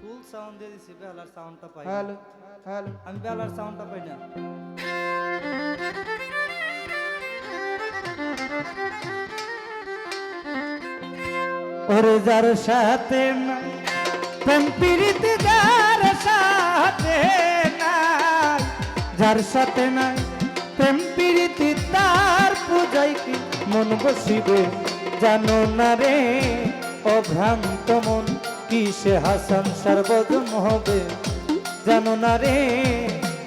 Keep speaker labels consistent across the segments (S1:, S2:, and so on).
S1: Full sound দিয়ে দিছি বেলার সাউন্ডটা পাই না।
S2: Hello hello.
S1: আমি বেলার সাউন্ডটা পাই না।
S2: ওরে যার সাথে নাই প্রেম প্রীতি যার সাথে নাই। যার সাথে নাই প্রেম প্রীতি তার পূজাই কি মন বসিবে? জানো না রে? অভ্রান্ত মন কিসে হাসান সর্বদম হবে? জানো না রে?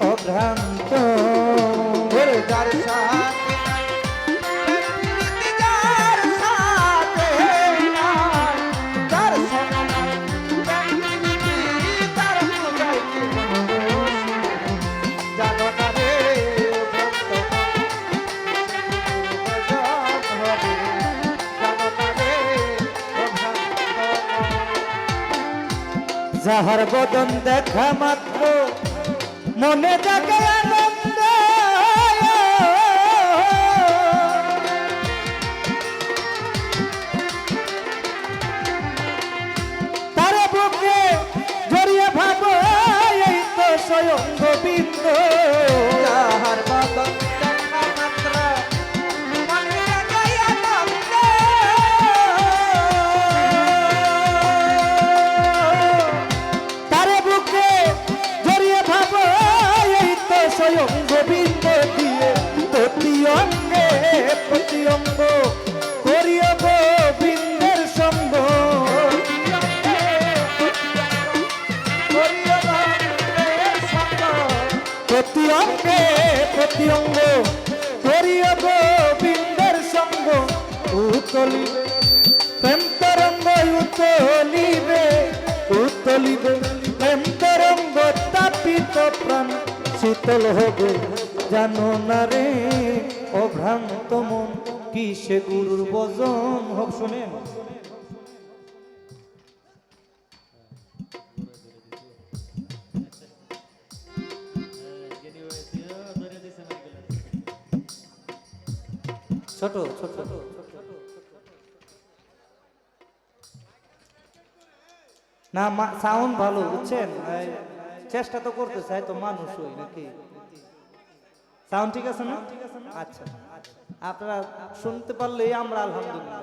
S2: অভ্রান্ত যাহার বদন দেখা মাত্র মনে জাগে স্বয়ং গোবিন্দ দিয়ে প্রতি অঙ্গে, প্রতি অঙ্গ করিও গোবিন্দের সঙ্গ। প্রতি অঙ্গে, প্রতি অঙ্গ করিও গোবিন্দের সঙ্গ। উতলিবে, প্রেম তরঙ্গ উতলিবে উতলিবে, প্রেম তাপিত প্রাণ। শীতল হবে, জানো না রে? অভ্রান্ত মন, কিসে গুরুর বজন হোক, শোনেন। ছোট ছোট না সাউন্ড ভালো, বুঝছেন? চেষ্টা তো করতে চাই তো মানুষ হই নাকি? সাউন্ড ঠিক আছে না? আচ্ছা। আপনারা শুনতে পারলেই আমরা আলহামদুলিল্লাহ।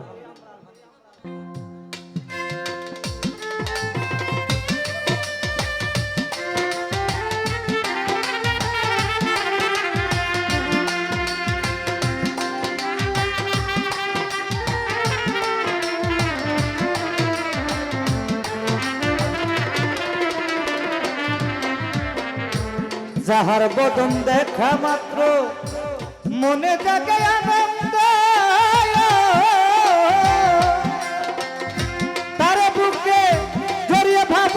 S2: যাহার বদন দেখা মাত্র, মনে জাগে আনন্দ। তার বুকে জড়িয়ে ভাব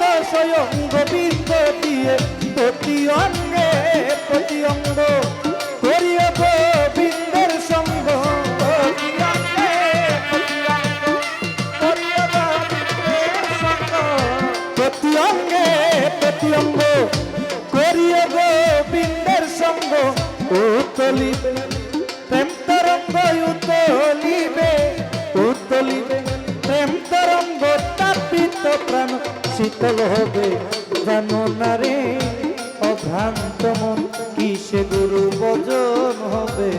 S2: তো স্বয়ং গোবিন্দ দিয়ে প্রতি অঙ্গে, প্রতি অঙ্গ অঙ্গ সঙ্গ উতলিবে প্রেম তরঙ্গ উতলিবে উতলিবে প্রেম তরঙ্গ তাপিত প্রাণ, শীতল হবে জানো না রে অভ্রান্ত মন, কিসে গুরু বজন হবে?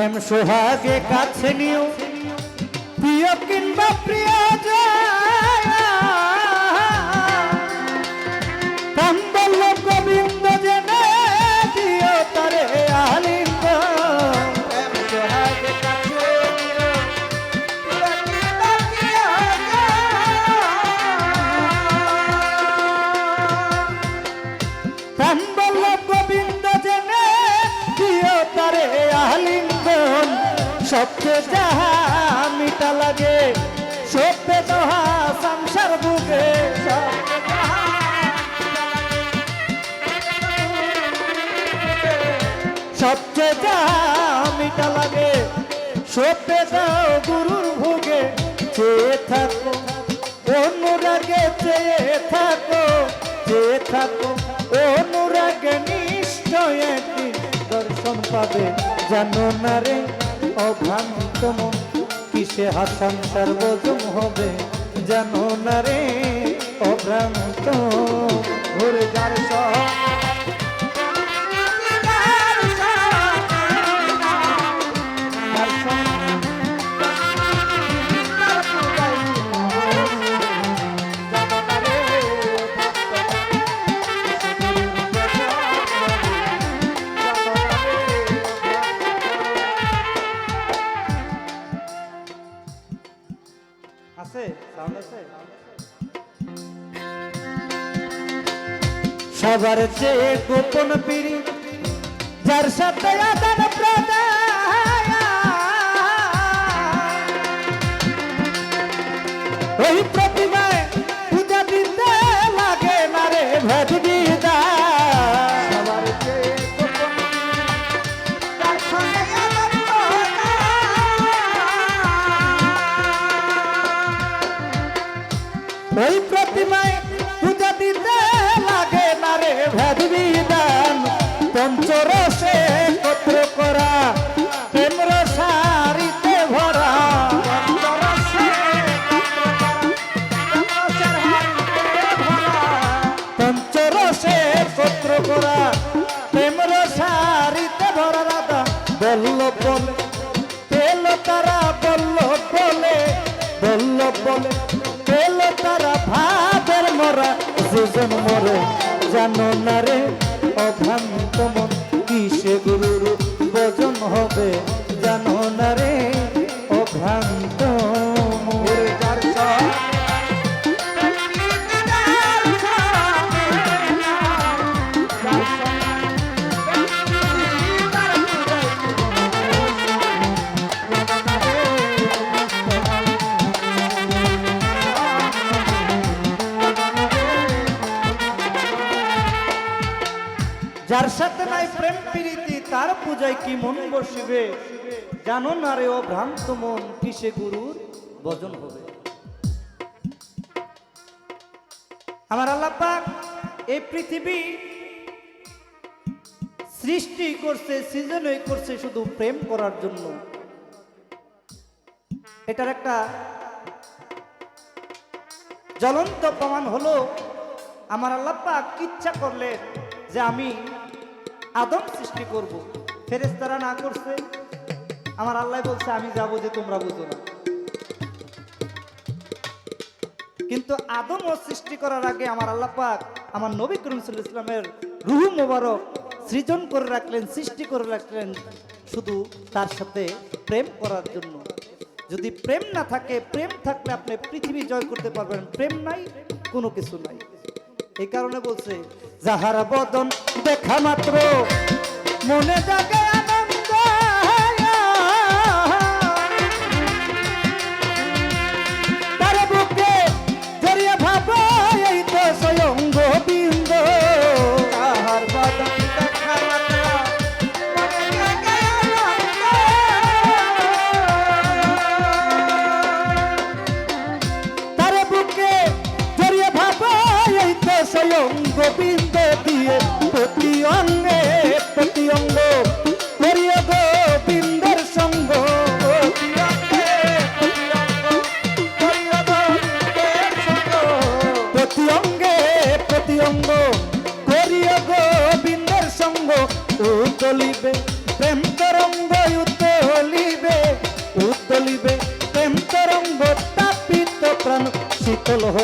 S2: প্রেম সোহাগে কাছে নিও। প্রিয় কিংবা প্রিয় আলিঙ্গন যাহা মিটা লাগে, সত্যে দোহা সংসার বুকে সবচেয়ে যা মিটা লাগে, সত্যে দাও গুরুর ভোগে। চেয়ে থাকো, অনুরাগে চেয়ে থাকো চেয়ে থাকো, অনুরাগে নিশ্চয় একদিন দর্শন পাবে। জানো না রে অভ্রান্ত মন কিসে হাসান সর্বজম হবে জানো না রে? অভ্রান্ত ঘুরে যার সব আছে? সাউন্ড আছে? সবার চেয়ে গোপন পিড়ি, যার সাথে আদান ওই প্রতিমায় পূজা দিতে লাগে না রে ভেদ পেল তারা বলল বলে? বলল বলে পেল তারা ভাবের মরা? যেজন মরে, জানো না রে অভ্রান্ত মন। কিসে গুরুর বজন হবে? জানো না রে অভ্রান্ত যার সাথে নাই প্রেম প্রীতি, তার পূজায় কি মন বসিবে? জানো না রে ও ভ্রান্ত মন, কিসে গুরুর ভজন হবে? আমার আল্লাহ পাক এই পৃথিবী সৃষ্টি করছে, সৃজনই করছে শুধু প্রেম করার জন্য। এটার একটা জ্বলন্ত প্রমাণ হলো, আমার আল্লাহ পাক ইচ্ছা করলেন যে আমি আদম সৃষ্টি করব। ফেরেশতারা না করছে, আমার আল্লাহ বলছে, আমি যাব যে তোমরা বুঝো না। কিন্তু আদম ও সৃষ্টি করার আগে আমার আল্লাহ পাক আমার নবী করিম ইসলামের রুহু মোবারক সৃজন করে রাখলেন, সৃষ্টি করে রাখলেন শুধু তার সাথে প্রেম করার জন্য। যদি প্রেম না থাকে, প্রেম থাকলে আপনি পৃথিবী জয় করতে পারবেন। প্রেম নাই, কোনো কিছু নাই। এই কারণে বলছে যাহারা বদন দেখা মাত্র মনে জাগে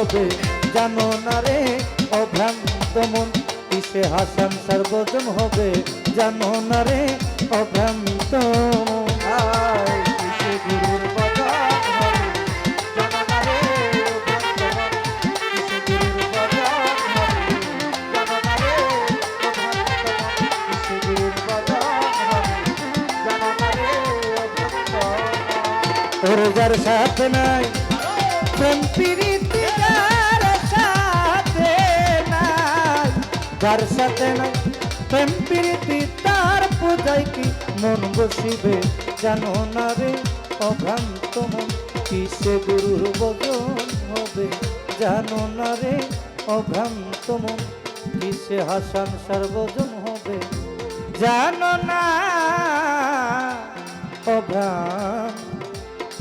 S2: হবে। জানো না রে অভ্রান্ত মন কিসে হাসান সর্বজন হবে? জানো না রে অভ্রান্ত মন। আয়, কিসে গুরুর বদন হবে, জানো না রে অভ্রান্ত যার সাথে নাই, প্রেম প্রীতি, তার পূজায় কি মন বসিবে? জানো না রে, অভ্রান্ত মন, কিসে গুরুর বদন হবে? জানো না রে, অভ্রান্ত মন, কিসে হাসান সার্বজন হবে? জানো না, অভ্রান্ত